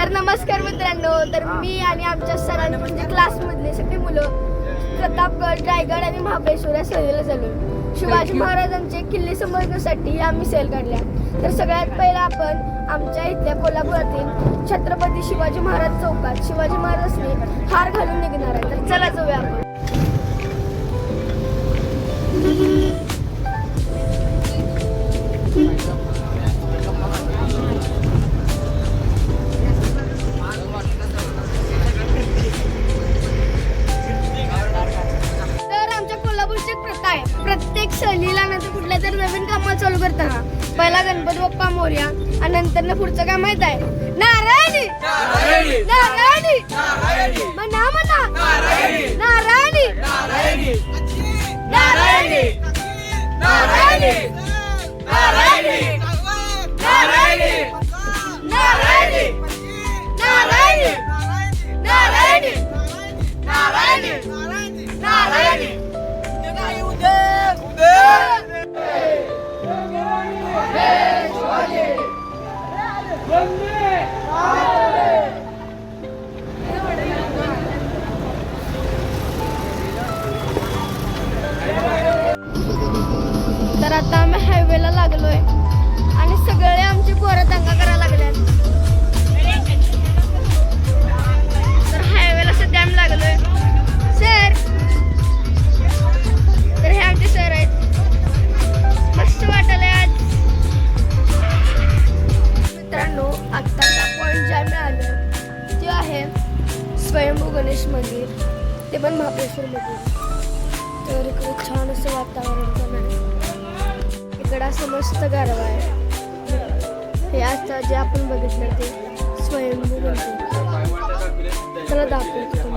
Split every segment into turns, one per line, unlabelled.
तर नमस्कार मित्रांनो तर मी आणि आमच्या सरांनी म्हणजे क्लासमधले सगळी मुलं प्रतापगड रायगड आणि महाबळेश्वर या सहलीला चालू. शिवाजी महाराजांचे किल्ले समजण्यासाठी आम्ही सहल काढल्या. तर सगळ्यात पहिला आपण आमच्या इथल्या कोल्हापुरातील छत्रपती शिवाजी महाराज चौकात शिवाजी महाराजांनी हार घालून निघणार आहे. तर चला जाऊया. प्रत्येक सहलीला नंतर कुठल्या तरी नवीन कामाला चालू करताना पहिला गणपती बाप्पा मोर्या आणि नंतर ना पुढचं काय माहीत आहे? नारायणी! नारायणी! म्हणा म्हणा. नारायणी! नारायणी! नारायणी! नारायणी! नारायणी! नारायणी! नारायणी! असं मस्त गारवा आहे. हे आता जे आपण बघितलं ते स्वयंभू मंदिर चला दाखवतो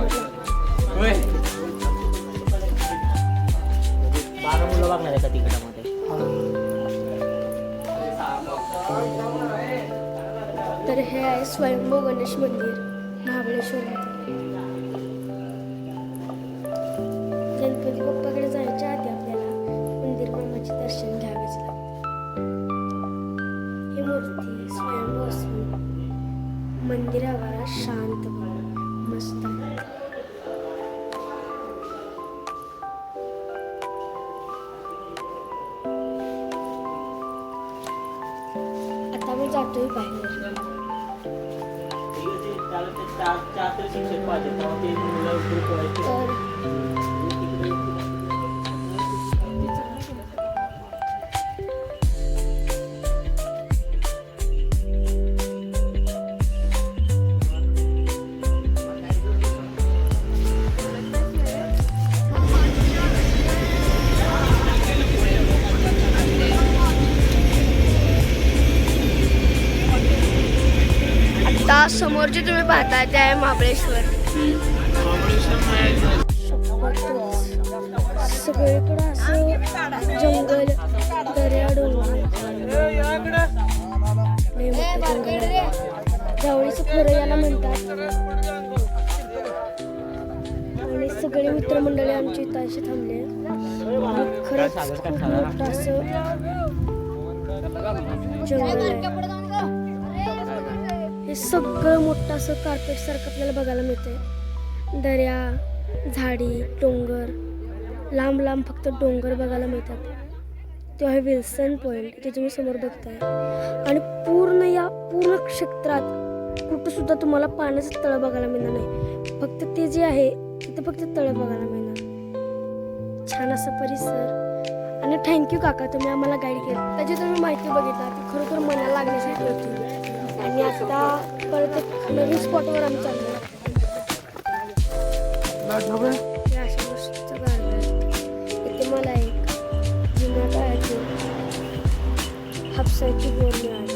बारा मुलं बघणार आहे का तिकिटामध्ये
तर हे आहे स्वयंभू गणेश मंदिर महाबळेश्वरमध्ये शांत मस्त आहे आता मी जातोय बाहेर.
शिक्षक पाहिजे
तर आता समोर जे तुम्ही पाहताय ते आहे महाबळेश्वर. सगळीकडे असं जंगल दर्या. जावळीचं खोरं याला म्हणतात आणि सगळे मित्रमंडळी आमची इथं अशी थांबले खरंच खूप मोठं असं जंगल आहे. हे सगळं मोठं असं कार्पेटसारखं आपल्याला बघायला मिळतंय. दर्या झाडी डोंगर. लांब लांब फक्त डोंगर बघायला मिळतात. तो आहे विल्सन पॉईंट ते तुम्ही समोर बघताय. आणि पूर्ण या पूर्ण क्षेत्रात कुठंसुद्धा तुम्हाला पाण्याचं तळं बघायला मिळणार नाही. फक्त ते जे आहे तिथं फक्त तळं बघायला मिळणार. छान असा परिसर. आणि थँक्यू काका तुम्ही आम्हाला गाईड केलं. त्याची तुम्ही माहिती बघितला ती खरोखर मनाला लागण्यासाठी होती आणि आता परत नवीन स्पॉटवर आम्ही चाललो इथे मला एक जुन्या काळाची हापसाची बोर मिळाली.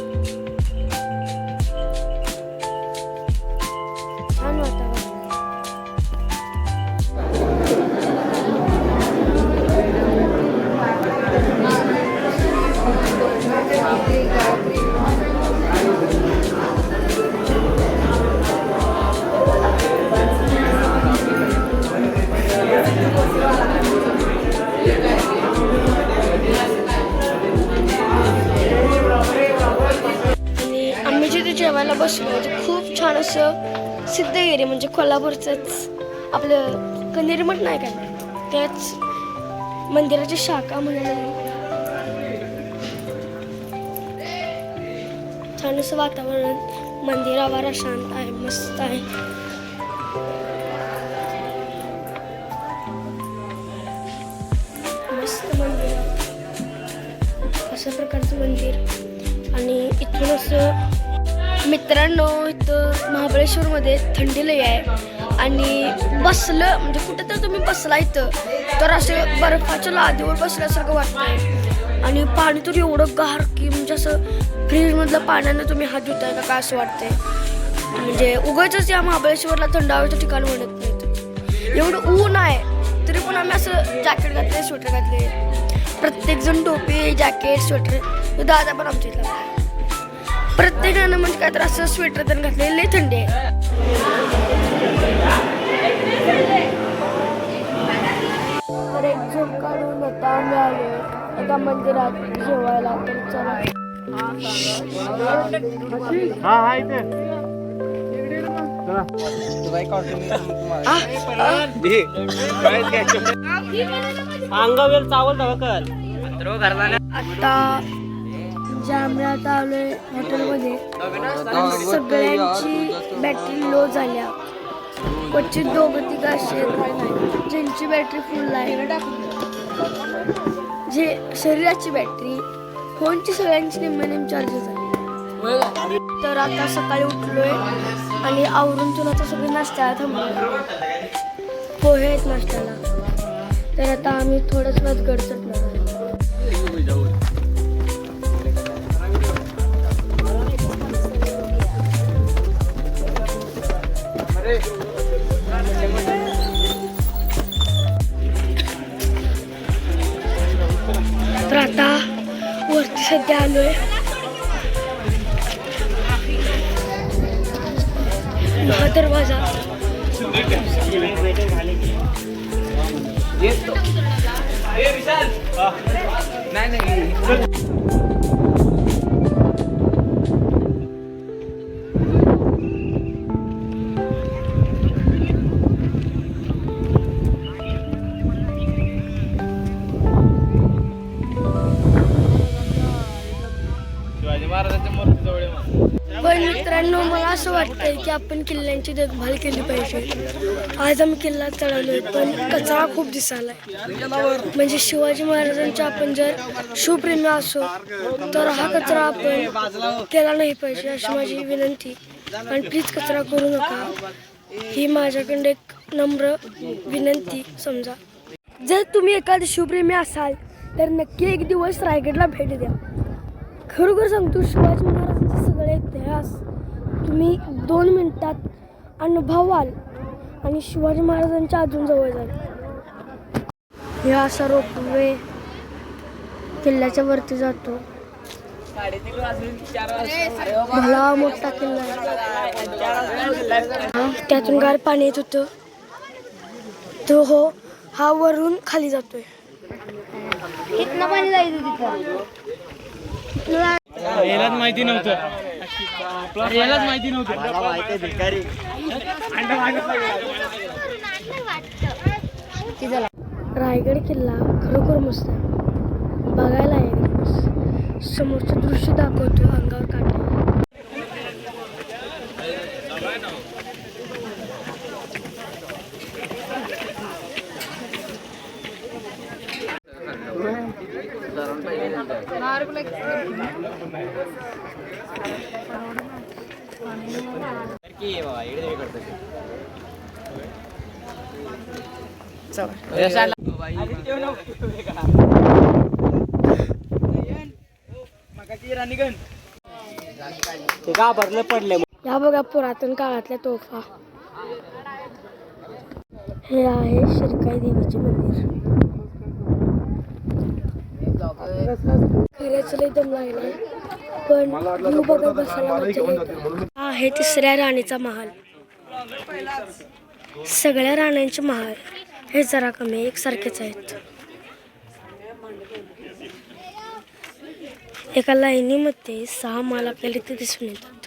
म्हणजे कोल्हापूरचंच आपलं कनेरी मठ नाही काय त्याच मंदिराची शाखा म्हणून छान असं वातावरण मंदिरावर शांत आहे मस्त आहे. मस्त मंदिर. अशा प्रकारचं मंदिर. आणि इथून असं मित्रांनो इथं महाबळेश्वरमध्ये थंडी लई आहे. आणि बसलं म्हणजे कुठं तर तुम्ही बसला इथं तर असं बर्फाच्या लादीवर बसल्यासारखं वाटतंय. आणि पाणी तर एवढं गार की म्हणजे असं फ्रीजमधलं पाण्यानं तुम्ही हात धुताय का काय असं वाटतंय. म्हणजे उगाच या महाबळेश्वरला थंड हवेचं ठिकाण म्हणत नाहीत. एवढं ऊन आहे तरी पण आम्ही असं जॅकेट घातले स्वेटर घातले प्रत्येकजण टोपी जॅकेट स्वेटर दादा पण आमच्या इथला प्रत्येकानं म्हणजे काय तर असं स्वेटर तर घातले लई थंडी आहे. तर एक झोप काढून आता आम्ही आलो. एका मंदिरात जेवायला तर चला.
हा हा इथे.
अंगावर चावल दवा कर
आता जांभळात आलोय हॉटेलमध्ये सगळ्यांची बॅटरी लो झाल्या. क्वचित दोघं तिघं असे आहेत, ज्यांची बॅटरी फुल आहे. जे शरीराची बॅटरी फोनची सगळ्यांची निम्मे निम चार्जेस आहे तर आता सकाळी उठलोय आणि आवरून तुला आता सगळे नाश्त्याला थांबलोय. पोहे आहेत नाश्त्याला. तर आता आम्ही थोडंच वेळात हा दरवाजा
शिवाजी
मित्रांनो मला असं वाटतंय की आपण किल्ल्यांची देखभाल केली पाहिजे. आज आम्ही किल्ला चढवलोय पण कचरा खूप दिसायलाय. म्हणजे शिवाजी महाराजांच्या आपण जर शिवप्रेमी असो तर हा कचरा आपण केला नाही पाहिजे अशी माझी विनंती. आणि प्लीज कचरा करू नका. ही माझ्याकडे एक नम्र विनंती समजा. जर तुम्ही एखादे शिवप्रेमी असाल तर नक्की एक दिवस रायगडला भेट द्या. खरोखर सांगतो शिवाजी महाराजांचे सगळे इतिहास तुम्ही दोन मिनिटात अनुभवाल आणि शिवाजी महाराजांच्या अजून जवळ जाईल हे असा रोपवे किल्ल्याच्या वरती जातो. भला मोठा किल्ला आहे. त्यातून गार पाणी येत होतं. तो हो हा वरून खाली जातोय. कितना पाणी जायचं तिथं.
यालाच माहिती नव्हतं. यालाच माहिती नव्हतं.
रायगड किल्ला खरोखर मस्त आहे. बघायला आहे समोरचं दृश्य दाखवतो अंगावर काटे
ते का भरलं पडले
या बघा पुरातन काळातल्या तोफा. हे आहे शिरकाई देवीचे मंदिर. खरंच दम लागलाय पण व्ह्यू बघत बसायला हा आहे तिसऱ्या राणीचा महाल. सगळ्या राण्यांचे महाल हे जरा कमी एकसारखेच आहेत. एका लाईनीमध्ये सहा माल आपल्याला इथे दिसून येतात.